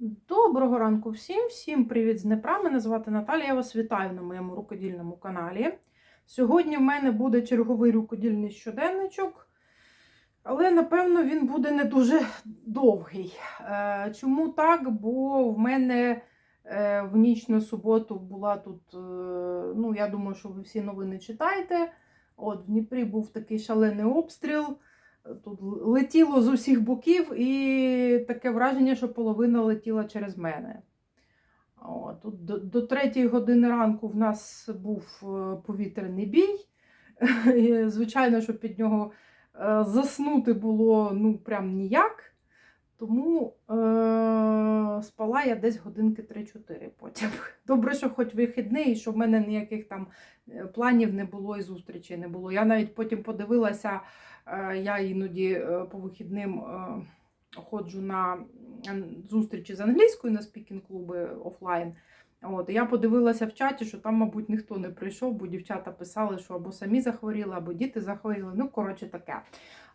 Доброго ранку всім, всім привіт з Днепра. Мене звати Наталія. Я вас вітаю на моєму рукодільному каналі. Сьогодні в мене буде черговий рукодільний щоденничок, але напевно він буде не дуже довгий. Е, Чому так? Бо в мене е, в ніч на суботу була тут, е, ну я думаю, що ви всі новини читаєте. От в Дніпрі був такий шалений обстріл. Тут летіло з усіх боків, і таке враження, що половина летіла через мене. О, тут до, до третьої години ранку в нас був е, повітряний бій. Звичайно, що під нього е, заснути було ну, прям ніяк. Тому е, спала я десь годинки 3-4 потім. Добре, що хоч вихідний, і що в мене ніяких там е, планів не було і зустрічей не було. Я навіть потім подивилася. Е, Я іноді е, по вихідним е, ходжу на зустрічі з англійською на спікінг-клуби офлайн. От, я подивилася в чаті, що там, мабуть, ніхто не прийшов, бо дівчата писали, що або самі захворіли, або діти захворіли. Ну, коротше, таке.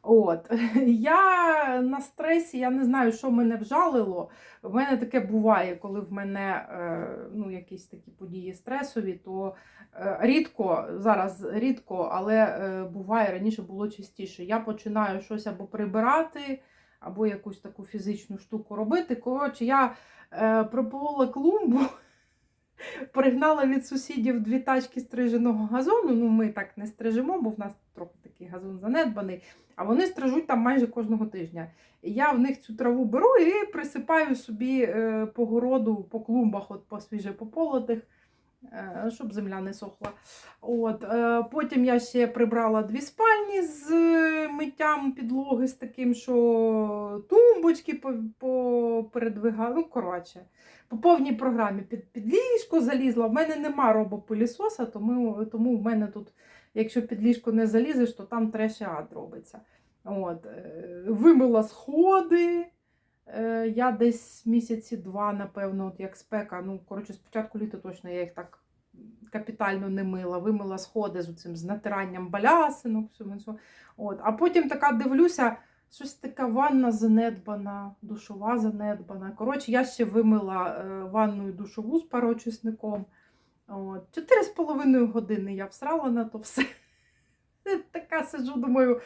От. Я на стресі, я не знаю, що мене вжалило. В мене таке буває, коли в мене е, ну, якісь такі події стресові, то Е, Рідко, зараз рідко, але е, буває раніше було частіше. Я починаю щось або прибирати, або якусь таку фізичну штуку робити. Коротше, я прополола клумбу, пригнала від сусідів дві тачки стриженого газону. Ну, ми так не стрижемо, бо в нас трохи такий газон занедбаний, а вони стрижуть там майже кожного тижня. Я в них цю траву беру і присипаю собі е, по городу, по клумбах, от по свіже пополотих щоб земля не сохла. От, е, Потім я ще прибрала дві спальні з е, миттям підлоги, з таким, що тумбочки по- попередвигала. Ну, коротше, по повній програмі під, під ліжко залізла. В мене нема робопилісоса, тому, тому в мене тут, якщо під ліжко не залізеш, то там трешеад робиться. От, е, вимила сходи. Е, Я десь місяці два, напевно, от як спека. Ну, коротше, спочатку літа точно я їх так капітально не мила, вимила сходи з цим з натиранням балясинок. От. А потім така дивлюся, щось така ванна занедбана, душова занедбана. Коротше, я ще вимила е, ванну і душову з пароочисником. От. Чотири з половиною години я всрала на то все. Така сиджу, думаю,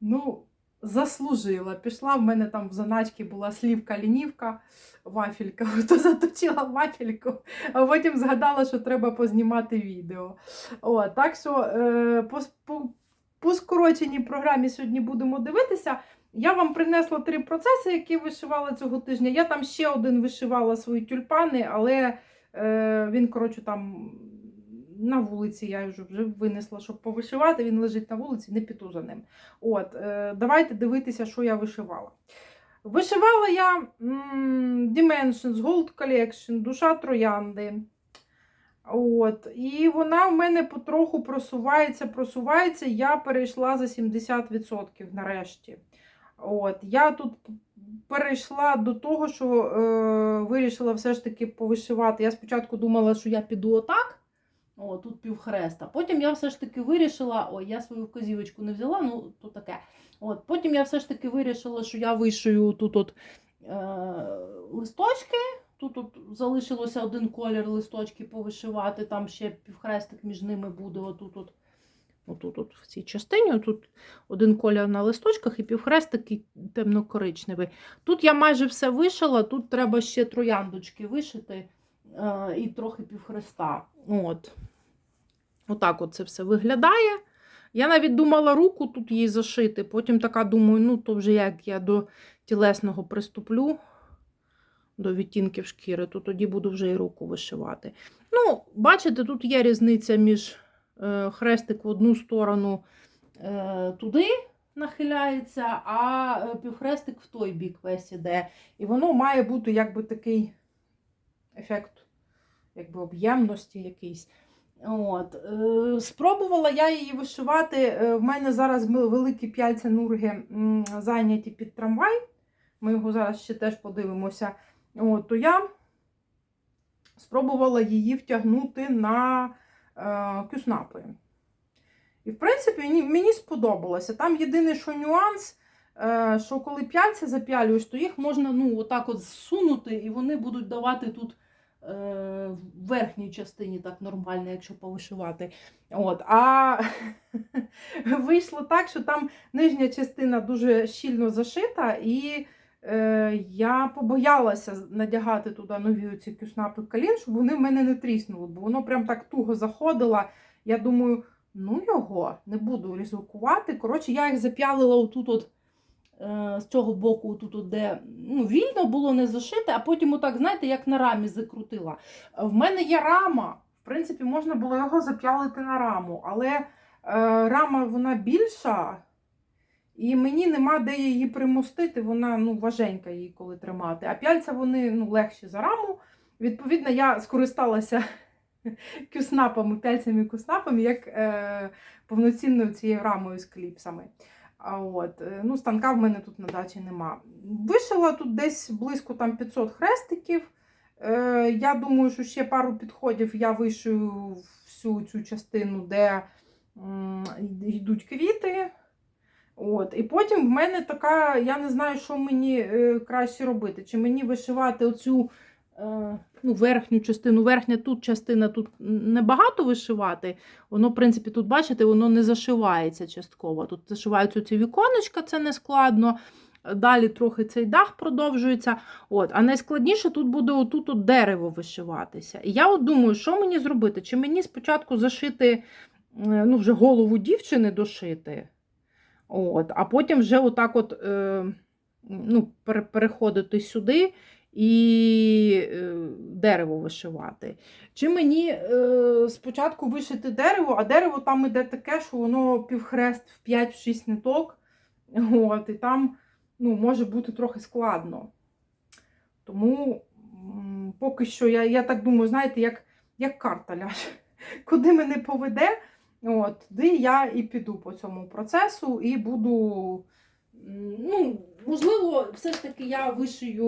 ну заслужила. Пішла, в мене там в заначці була слівка лінівка, вафелька, то заточила вафельку, а потім згадала, що треба познімати відео. О, так що е, по, по, по скороченій програмі сьогодні будемо дивитися. Я вам принесла три процеси, які вишивала цього тижня. Я там ще один вишивала свої тюльпани, але е, він, коротше, там на вулиці я вже, винесла, щоб повишивати. Він лежить на вулиці, не піду за ним. От, е, давайте дивитися, що я вишивала. Вишивала я Dimensions Gold Collection, душа троянди. От, і вона в мене потроху просувається, просувається. Я перейшла за 70% нарешті. От, я тут перейшла до того, що е, вирішила все ж таки повишивати. Я спочатку думала, що я піду отак. О, тут півхреста. Потім я все ж таки вирішила, ой, я свою вказівочку не взяла, ну то таке. От, Потім я все ж таки вирішила, що я вишию тут от, е, листочки. Тут от залишилося один колір листочки повишивати, там ще півхрестик між ними буде. Отут от, отут от в цій частині. Тут один колір на листочках і півхрестик і темно-коричневий. Тут я майже все вишила, тут треба ще трояндочки вишити е, і трохи півхреста. От. Отак от це все виглядає. Я навіть думала руку тут їй зашити, потім така думаю, ну то вже як я до тілесного приступлю, до відтінків шкіри, то тоді буду вже і руку вишивати. Ну, бачите, тут є різниця між е, хрестик в одну сторону е, туди нахиляється, а е, півхрестик в той бік весь іде. І воно має бути якби такий ефект якби об'ємності якийсь. От. Е, Спробувала я її вишивати. Е, В мене зараз великі п'яльця нурги зайняті під трамвай. Ми його зараз ще теж подивимося. От, то я спробувала її втягнути на е, кюснапи. І, в принципі, мені, сподобалося. Там єдиний, що нюанс, е, що коли п'яльця зап'ялюєш, то їх можна ну, отак от зсунути, і вони будуть давати тут в верхній частині так нормально, якщо повишивати. От. А вийшло так, що там нижня частина дуже щільно зашита, і е, я побоялася надягати туди нові оці кюснапи колін, щоб вони в мене не тріснули, бо воно прям так туго заходило. Я думаю, ну його, не буду ризикувати. Коротше, я їх зап'ялила отут от. Е, З цього боку, тут, де ну, вільно було не зашите, а потім, отак, знаєте, як на рамі закрутила. В мене є рама. В принципі, можна було його зап'ялити на раму, але е, рама вона більша, і мені нема де її примостити, вона ну, важенька її коли тримати. А п'яльця вони ну, легші за раму. Відповідно, я скористалася кюснапами, п'яльцями і кюснапами, як е, повноцінною цією рамою з кліпсами. А от, е, ну, станка в мене тут на дачі нема. Вишила тут десь близько там 500 хрестиків. Е, я думаю, що ще пару підходів я вишию всю цю частину, де м, йдуть квіти. От. І потім в мене така, я не знаю, що мені е, краще робити. Чи мені вишивати оцю ну, верхню частину, верхня тут частина тут небагато вишивати. Воно, в принципі, тут, бачите, воно не зашивається частково. Тут зашиваються ці віконечка, це не складно. Далі трохи цей дах продовжується. От, А найскладніше тут буде отут от дерево вишиватися. І я от думаю, що мені зробити? Чи мені спочатку зашити е, ну, вже голову дівчини дошити, от, а потім вже отак от, е, ну, переходити сюди і е, дерево вишивати. Чи мені е, спочатку вишити дерево, а дерево там іде таке, що воно півхрест в 5-6 ниток. От, і там ну, може бути трохи складно. Тому поки що я, я так думаю, знаєте, як, як карта ляже. Куди мене поведе, от, туди я і піду по цьому процесу і буду. Ну, можливо, все ж таки я вишию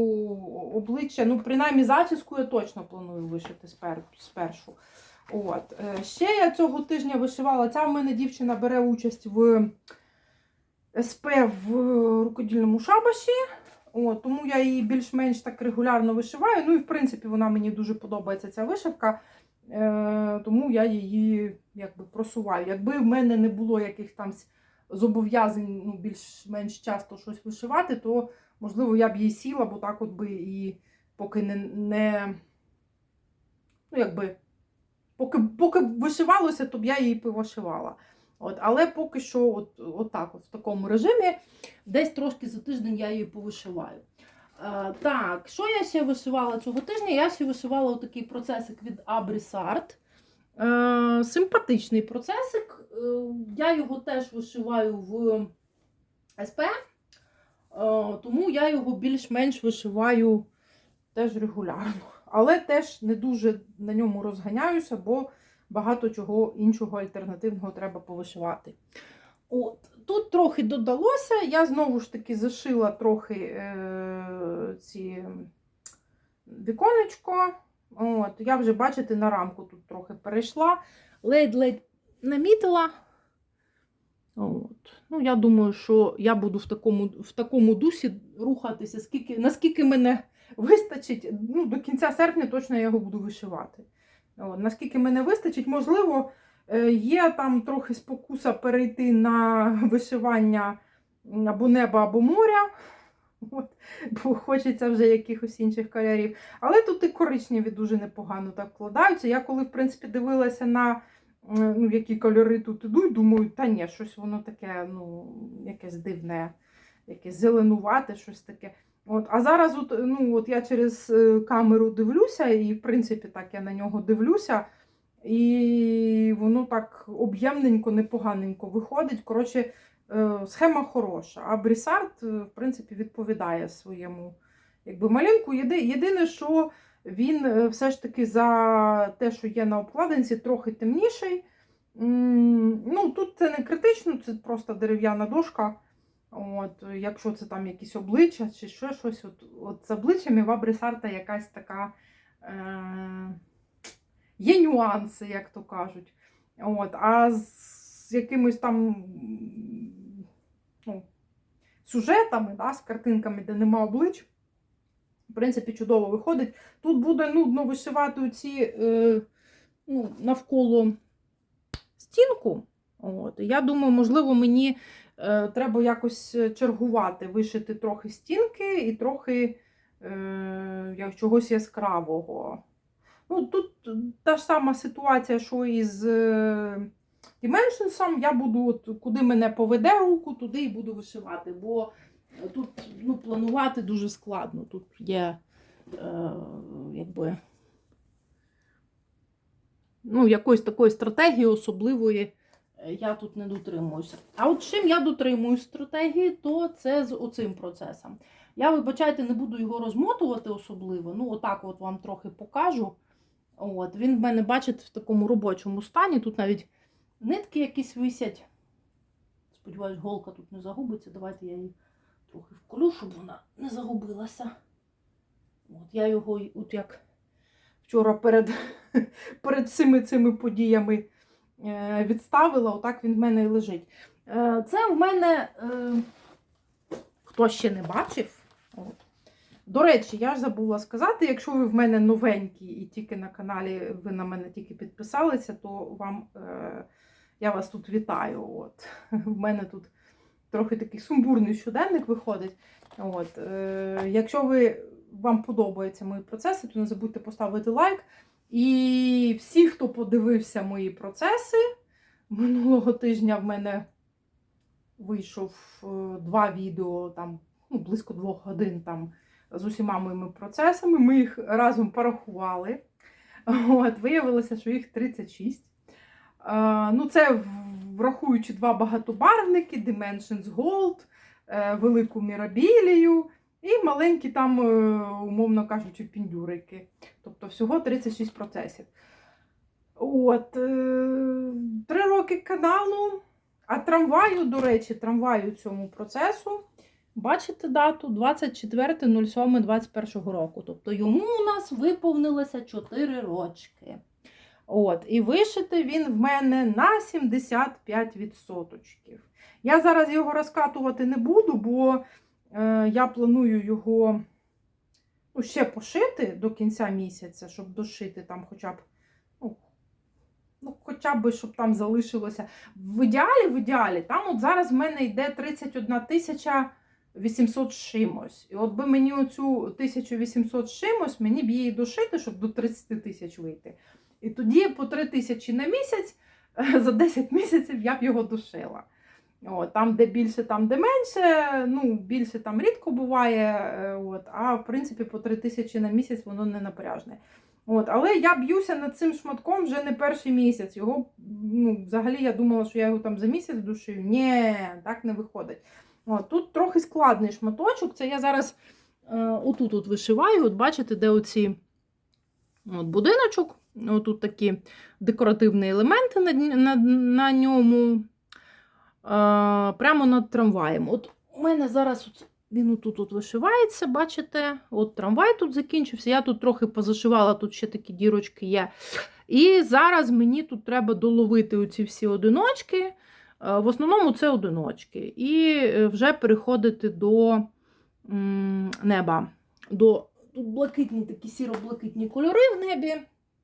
обличчя. Ну, принаймні, зачіску я точно планую вишити спер, спершу. От. е, Ще я цього тижня вишивала. Ця в мене дівчина бере участь в СП в рукодільному шабаші. О, тому я її більш-менш так регулярно вишиваю. Ну і в принципі вона мені дуже подобається ця вишивка. Е, тому я її якби просуваю. Якби в мене не було якихось зобов'язань ну, більш-менш часто щось вишивати, то можливо я б її сіла, бо так от би і поки не. не ну, якби, поки, поки вишивалося, то б я її повишивала. От, але поки що, от, от так, от, в такому режимі, десь трошки за тиждень я її повишиваю. Е, так, що я ще вишивала цього тижня? Я ще вишивала отакий процесик від Abrisart. Е, симпатичний процесик. Е, я його теж вишиваю в СП, е, тому я його більш-менш вишиваю теж регулярно. Але теж не дуже на ньому розганяюся, бо багато чого іншого альтернативного треба повишивати. От, тут трохи додалося, я знову ж таки зашила трохи е, ці віконечко. От, я вже, бачите, на рамку тут трохи перейшла, ледь-ледь намітила. От. Ну, я думаю, що я буду в такому, в такому дусі рухатися, скільки, наскільки мене вистачить. Ну, до кінця серпня точно я його буду вишивати. От, наскільки мене вистачить, можливо, е, є там трохи спокуса перейти на вишивання або неба, або моря. От, бо хочеться вже якихось інших кольорів. Але тут і коричневі дуже непогано так вкладаються. Я коли, в принципі, дивилася на е, ну, які кольори тут ідуть, думаю, та ні, щось воно таке, ну, якесь дивне, якесь зеленувате, щось таке. От, а зараз от, ну, от я через е, камеру дивлюся, і в принципі так я на нього дивлюся. І воно так об'ємненько, непоганенько виходить. Коротше, схема хороша. А Брісарт, е, в принципі, відповідає своєму якби, малюнку. Єдине, що він е, все ж таки за те, що є на обкладинці, трохи темніший. Ну, тут це не критично, це просто дерев'яна дошка. От, якщо це там якісь обличчя чи ще щось, от, от з обличчями в Абрисарта якась така. Е- є нюанси, як то кажуть. От, а з якимось там ну, сюжетами, да, з картинками, де нема облич. В принципі, чудово виходить. Тут буде нудно вишивати ці е, ну, навколо стінку. От. Я думаю, можливо, мені е, треба якось чергувати, вишити трохи стінки і трохи е, чогось яскравого. Ну, Тут та ж сама ситуація, що і з е, Dimensions. Я буду, от, куди мене поведе руку, туди і буду вишивати. Бо тут ну, планувати дуже складно. Тут є е, якби, ну, якоїсь такої стратегії особливої е, я тут не дотримуюся. А от чим я дотримуюсь стратегії, то це з оцим процесом. Я, вибачайте, не буду його розмотувати особливо. Ну, отак от вам трохи покажу. От, Він в мене, бачите, в такому робочому стані. Тут навіть нитки якісь висять. Сподіваюсь, голка тут не загубиться. Давайте я її трохи вколю, щоб вона не загубилася. От, Я його от як вчора перед, перед всіми цими подіями е, відставила, отак він в мене і лежить. Е, Це в мене, е, хто ще не бачив. От. До речі, я ж забула сказати, якщо ви в мене новенькі і тільки на каналі ви на мене тільки підписалися, то вам я вас тут вітаю. От. В мене тут трохи такий сумбурний щоденник виходить. От. Е, якщо ви, вам подобаються мої процеси, то не забудьте поставити лайк. І всі, хто подивився мої процеси, минулого тижня в мене вийшов е, два відео, там, ну, близько двох годин там з усіма моїми процесами. Ми їх разом порахували. От, Виявилося, що їх 36. Е, ну, Це врахуючи два багатобарвники, Dimensions Gold, е, велику мірабілію і маленькі там, е, умовно кажучи, піндюрики. Тобто всього 36 процесів. От, Три роки каналу. А трамваю, до речі, трамваю цьому процесу. Бачите дату 24.07.21 року. Тобто йому у нас виповнилося 4 рочки. От, І вишити він в мене на 75%. Я зараз його розкатувати не буду, бо е, я планую його ну, ще пошити до кінця місяця, щоб дошити там хоча б. Ну, ну, хоча б, щоб там залишилося. В ідеалі, в ідеалі, там от зараз в мене йде 31 тисяча 800 чимось. І от би мені оцю 1800 чимось, мені б її дошити, щоб до 30 тисяч вийти. І тоді по 3 тисячі на місяць, за 10 місяців я б його душила. От, Там, де більше, там, де менше, ну, більше там рідко буває, е, от, а в принципі по 3 тисячі на місяць воно не напряжне. От, Але я б'юся над цим шматком вже не перший місяць. Його, ну, Взагалі я думала, що я його там за місяць душую. Ні, так не виходить. От, Тут трохи складний шматочок. Це я зараз е, отут от вишиваю. От бачите, де оці от будиночок. Отут такі декоративні елементи на, на, на ньому. Е, прямо над трамваєм. От У мене зараз от, він отут от вишивається, бачите? От трамвай тут закінчився. Я тут трохи позашивала, тут ще такі дірочки є. І зараз мені тут треба доловити оці всі одиночки. В основному це одиночки. І е, вже переходити до неба. До, Тут блакитні такі сіро-блакитні кольори в небі.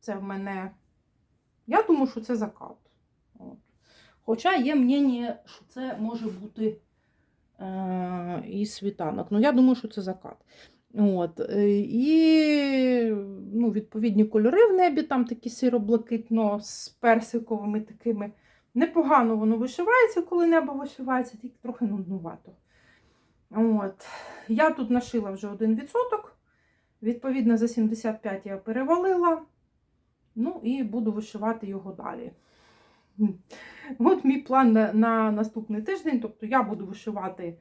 Це в мене. Я думаю, що це закат. От. Хоча є мнення, що це може бути е- і світанок. Ну, я думаю, що це закат. От. е, І ну, відповідні кольори в небі, там такі сиро-блакитно з персиковими такими. Непогано воно вишивається, коли небо вишивається, тільки трохи нуднувато. От. Я тут нашила вже один відсоток. Відповідно, за 75 я перевалила. Ну і буду вишивати його далі. От мій план на, на наступний тиждень. Тобто я буду вишивати е,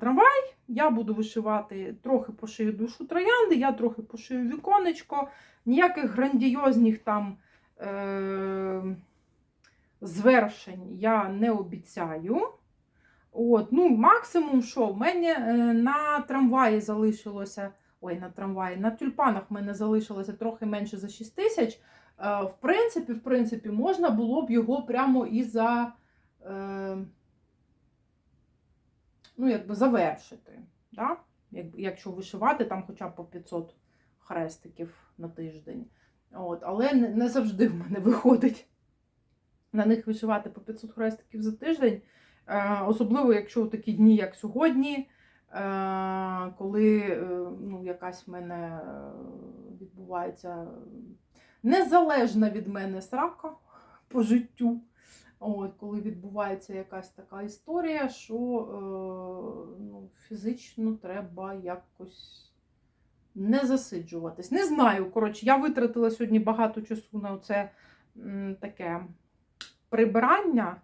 трамвай, я буду вишивати трохи пошию душу троянди, я трохи пошию віконечко, ніяких грандіозних там е, звершень я не обіцяю. От, ну, Максимум, що в мене е, на трамваї залишилося. Ой, на трамваї, на тюльпанах в мене залишилося трохи менше за 6 тисяч. Е, в принципі, в принципі, можна було б його прямо і за е, ну, якби завершити. Да? Якщо вишивати там хоча б по 500 хрестиків на тиждень. От, але не, не завжди в мене виходить на них вишивати по 500 хрестиків за тиждень. Е, особливо, якщо у такі дні, як сьогодні, коли е, ну, якась в мене е, відбувається незалежна від мене срака по життю. От, коли відбувається якась така історія, що е, ну, фізично треба якось не засиджуватись. Не знаю. Коротше, я витратила сьогодні багато часу на це таке прибирання.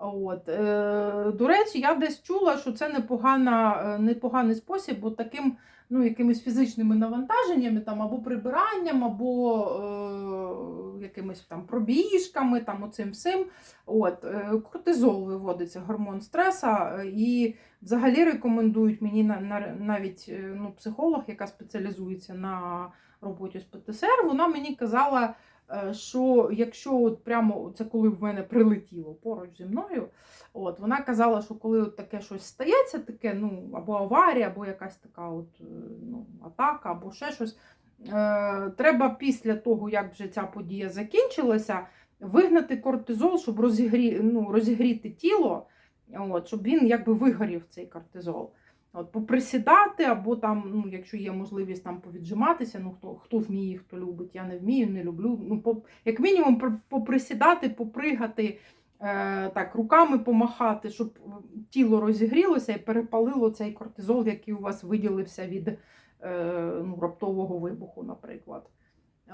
От. Е, До речі, я десь чула, що це непогана, е, непоганий спосіб, бо таким ну, якимись фізичними навантаженнями, там, або прибиранням, або е, якимись там пробіжками, там, оцим всім. От, е, Кортизол виводиться, гормон стреса. І взагалі рекомендують мені на, на, навіть ну, психолог, яка спеціалізується на роботі з ПТСР, вона мені казала. Е, що якщо от прямо це коли в мене прилетіло поруч зі мною, от вона казала, що коли от таке щось стається, таке, ну або аварія, або якась така от, е, ну, атака, або ще щось. Е, Треба після того, як вже ця подія закінчилася, вигнати кортизол, щоб розігрі, ну, розігріти тіло, от, щоб він якби вигорів цей кортизол. От, Поприсідати, або там, ну, якщо є можливість там повіджиматися, ну хто хто вміє, хто любить, я не вмію, не люблю. Ну, по, Як мінімум, поприсідати, попригати, е, так, руками помахати, щоб тіло розігрілося і перепалило цей кортизол, який у вас виділився від е, ну, раптового вибуху, наприклад.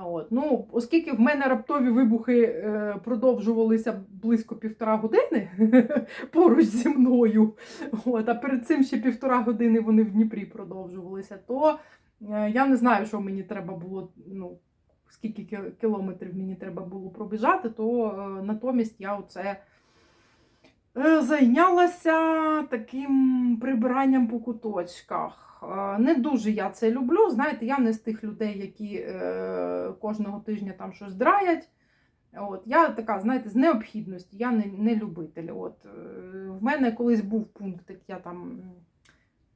От. Ну, Оскільки в мене раптові вибухи е, продовжувалися близько півтора години поруч зі мною, от, а перед цим ще півтора години вони в Дніпрі продовжувалися, то е, я не знаю, що мені треба було, ну, скільки кілометрів мені треба було пробіжати, то е, натомість я оце зайнялася таким прибиранням по куточках. Не дуже я це люблю. Знаєте, я не з тих людей, які е, кожного тижня там щось драять. От, Я така, знаєте, з необхідності, я не не любитель. От, е, В мене колись був пункт, як я там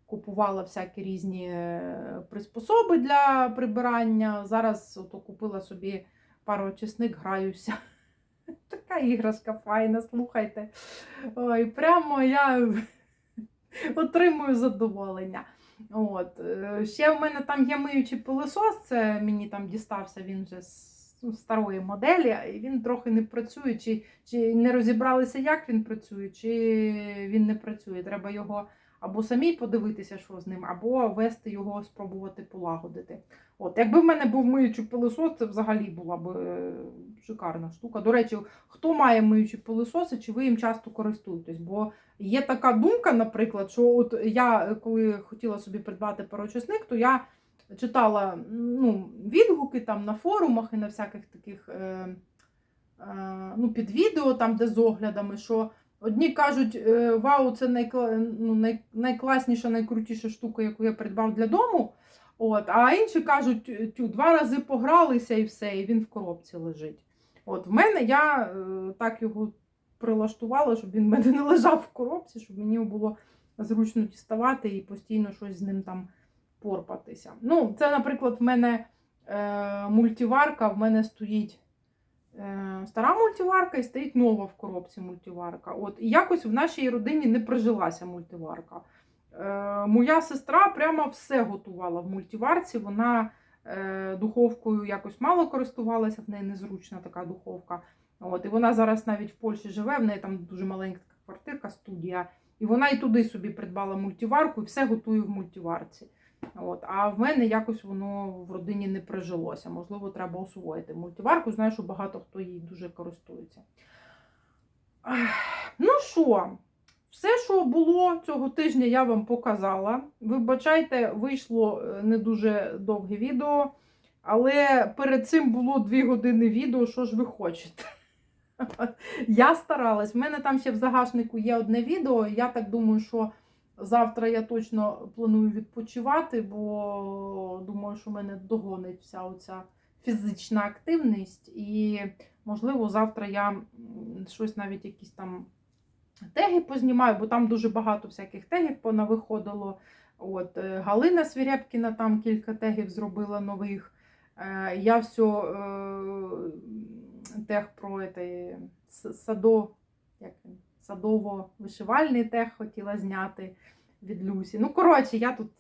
купувала всякі різні е, приспособи для прибирання. Зараз ото купила собі пару очисник, граюся. Така іграшка файна, слухайте. Ой, Прямо я отримую задоволення. От. е, Ще в мене там є миючий пилосос, це мені там дістався він вже з ну, старої моделі, і він трохи не працює, чи, чи не розібралися, як він працює, чи він не працює. Треба його або самій подивитися, що з ним, або вести його, спробувати полагодити. От, Якби в мене був миючий пилосос, це взагалі була б е, шикарна штука. До речі, хто має миючі пилососи, чи ви їм часто користуєтесь? Бо є така думка, наприклад, що от я коли хотіла собі придбати парочисник, то я читала ну, відгуки там на форумах і на всяких таких е, е, ну, під відео, там, де з оглядами, що одні кажуть, е, вау, це найкла... ну, най... найкласніша, найкрутіша штука, яку я придбав для дому. От, А інші кажуть, тю, два рази погралися і все, і він в коробці лежить. От, В мене я е, так його прилаштувала, щоб він в мене не лежав в коробці, щоб мені було зручно діставати і постійно щось з ним там порпатися. Ну, Це, наприклад, в мене е, мультиварка, в мене стоїть е, стара мультиварка і стоїть нова в коробці мультиварка. От, І якось в нашій родині не прижилася мультиварка. Е, Моя сестра прямо все готувала в мультиварці. Вона е, духовкою якось мало користувалася, в неї незручна така духовка. От, І вона зараз навіть в Польщі живе, в неї там дуже маленька квартирка, студія. І вона і туди собі придбала мультиварку і все готує в мультиварці. От. А в мене якось воно в родині не прижилося. Можливо, треба освоїти мультиварку. Знаю, що багато хто її дуже користується. Ну що, все, що було цього тижня, я вам показала. Вибачайте, вийшло е, не дуже довге відео, але перед цим було 2 години відео, що ж ви хочете. Я старалась. В мене там ще в загашнику є одне відео. Я так думаю, що завтра я точно планую відпочивати, бо думаю, що мене догонить вся оця фізична активність. І, можливо, завтра я щось навіть якісь там теги познімаю, бо там дуже багато всяких тегів понавиходило. От, е, Галина Свірябкіна там кілька тегів зробила нових. Е, Я все е, тег про садо, як садово-вишивальний тег хотіла зняти від Люсі. Ну, коротше, я тут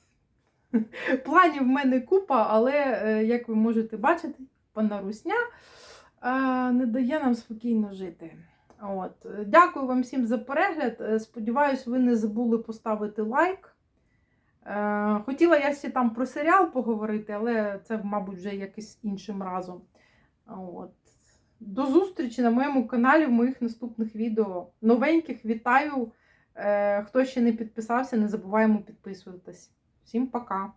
планів в мене купа, але, е, як ви можете бачити, пана Русня не дає нам спокійно жити. От. Дякую вам всім за перегляд. Е, Сподіваюсь, ви не забули поставити лайк. Е, Хотіла я ще там про серіал поговорити, але це, мабуть, вже якось іншим разом. От. До зустрічі на моєму каналі в моїх наступних відео. Новеньких вітаю. Е, Хто ще не підписався, не забуваємо підписуватись. Всім пока!